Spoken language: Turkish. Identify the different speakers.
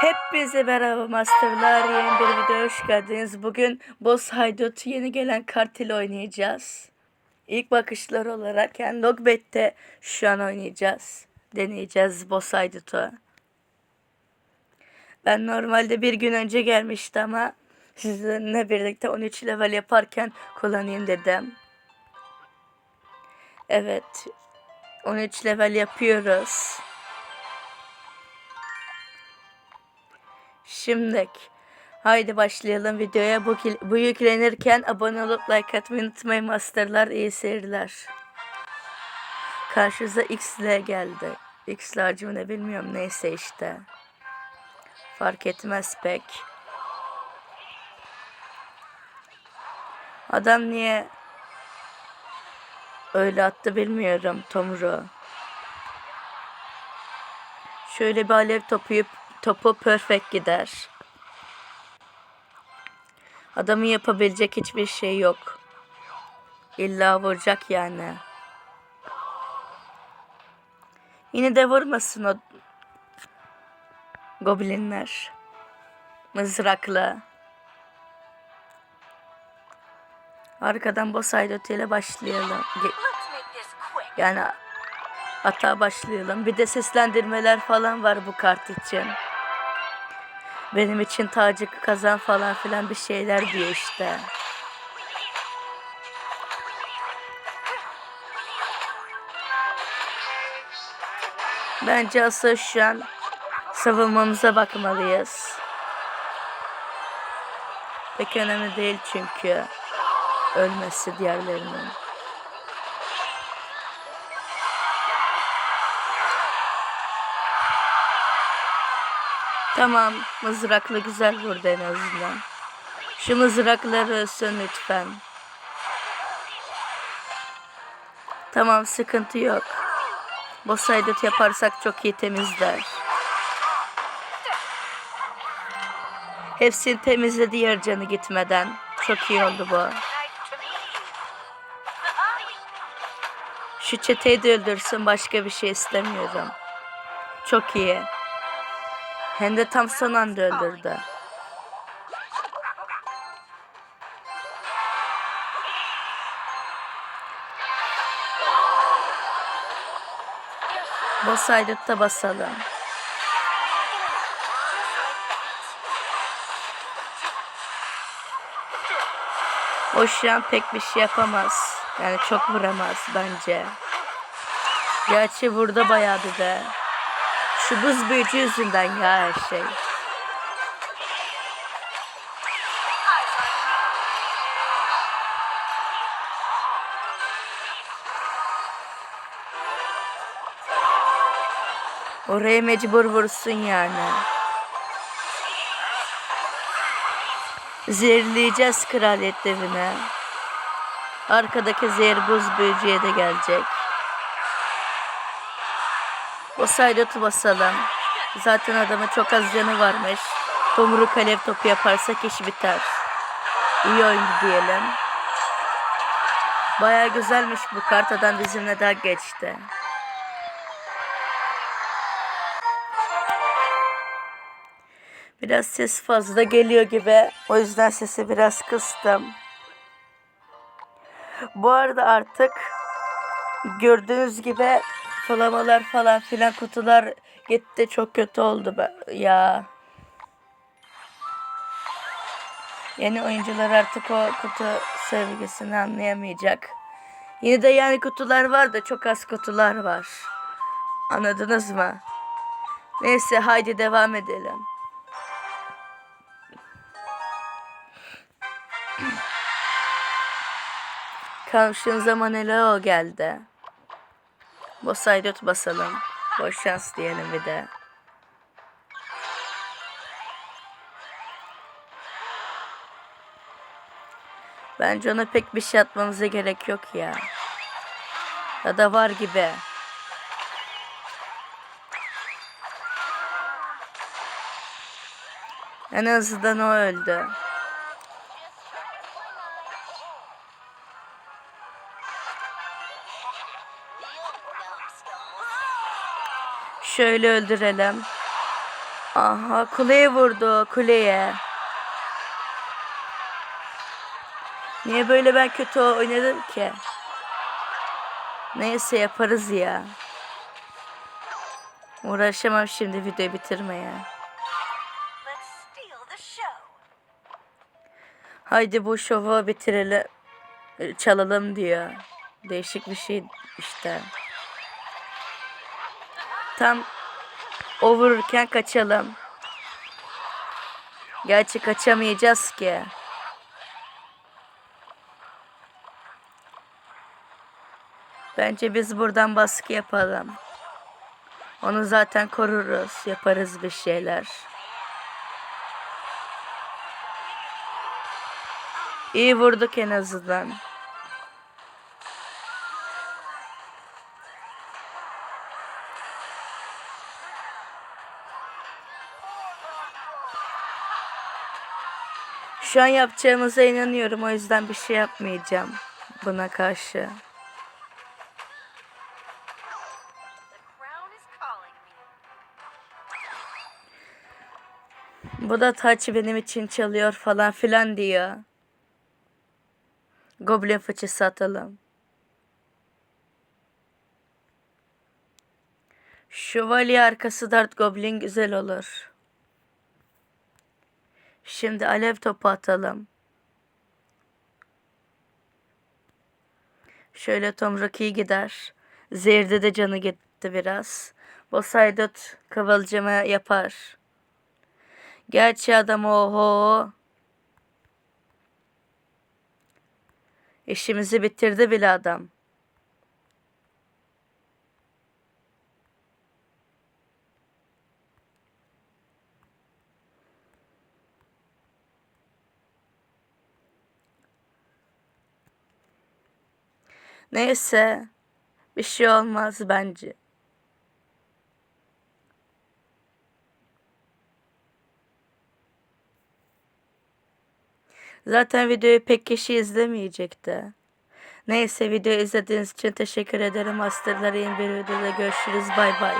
Speaker 1: Hepinize merhaba Masterlar yeni bir videoya hoş geldiniz. Bugün Boss Haydut yeni gelen kart ile oynayacağız. İlk bakışlar olarak yani Logbet'te şu an oynayacağız. Deneyeceğiz Boss Haydut'u. Ben normalde bir gün önce gelmişti ama sizinle birlikte 13 level yaparken kullanayım dedim. Evet 13 level yapıyoruz. Şimdilik. Haydi başlayalım videoya. Bu, bu yüklenirken abone olup like atmayı unutmayın masterlar. iyi seyirler. Karşınıza X ile geldi. X large ne bilmiyorum neyse işte. Fark etmez pek. Adam niye öyle attı bilmiyorum Tomru. Şöyle bir alev topuyup topu perfect gider. Adamın yapabilecek hiçbir şey yok. İlla vuracak yani. Yine de vurmasın o goblinler. Mızrakla. Arkadan boss Aydot ile başlayalım. Yani Hatta başlayalım. Bir de seslendirmeler falan var bu kart için. Benim için tacı kazan falan filan bir şeyler diyor işte. Bence asıl şu an savunmamıza bakmalıyız. Pek önemli değil çünkü ölmesi diğerlerinin. Tamam, mızrakla güzel vurdu en azından. Şu mızrakları ölsün lütfen. Tamam, sıkıntı yok. Boss edit yaparsak çok iyi temizler. Hepsini temizledi yer canı gitmeden. Çok iyi oldu bu. Şu çeteyi de öldürsün başka bir şey istemiyorum. Çok iyi. Hem de tam son anda öldürdü. Basaydık da basalım. O şu an pek bir şey yapamaz. Yani çok vuramaz bence. Gerçi burada bayağı bir de. Şu buz büyücü yüzünden ya her şey. Oraya mecbur vursun yani. Zehirleyeceğiz kraliyet devine. Arkadaki zehir buz büyücüye de gelecek. O saydatı basalım. Zaten adamın çok az canı varmış. Tomruk alev topu yaparsak iş biter. İyi oyun diyelim. Baya güzelmiş bu kart. Adam bizimle daha geçti. Biraz ses fazla geliyor gibi. O yüzden sesi biraz kıstım. Bu arada artık gördüğünüz gibi sulamalar falan filan kutular gitti. Çok kötü oldu ya. Yeni oyuncular artık o kutu sevgisini anlayamayacak. Yine de yani kutular var da çok az kutular var. Anladınız mı? Neyse haydi devam edelim. Karşınıza Manelao geldi. Bosaydot basalım. Boş şans diyelim bir de. Bence ona pek bir şey atmamıza gerek yok ya. Ya da var gibi. En azından o öldü. Şöyle öldürelim. Aha kuleye vurdu kuleye. Niye böyle ben kötü oynadım ki? Neyse yaparız ya. Uğraşamam şimdi videoyu bitirmeye. Haydi bu şovu bitirelim. Çalalım diyor. Değişik bir şey işte. Tam o vururken kaçalım. Gerçi kaçamayacağız ki. Bence biz buradan baskı yapalım. Onu zaten koruruz. Yaparız bir şeyler. İyi vurduk en azından. Şu an yapacağımıza inanıyorum. O yüzden bir şey yapmayacağım buna karşı. Bu da taç benim için çalıyor falan filan diyor. Goblin fıçısı atalım. Şövalye arkası dart goblin güzel olur. Şimdi alev topu atalım. Şöyle Tomruk iyi gider. Zehirde de canı gitti biraz. Bosaydot kıvılcımı yapar. Gerçi adam oho. İşimizi bitirdi bile adam. Neyse. Bir şey olmaz bence. Zaten videoyu pek kişi izlemeyecekti. Neyse video izlediğiniz için teşekkür ederim. Masterları yeni bir videoda görüşürüz. Bay bay.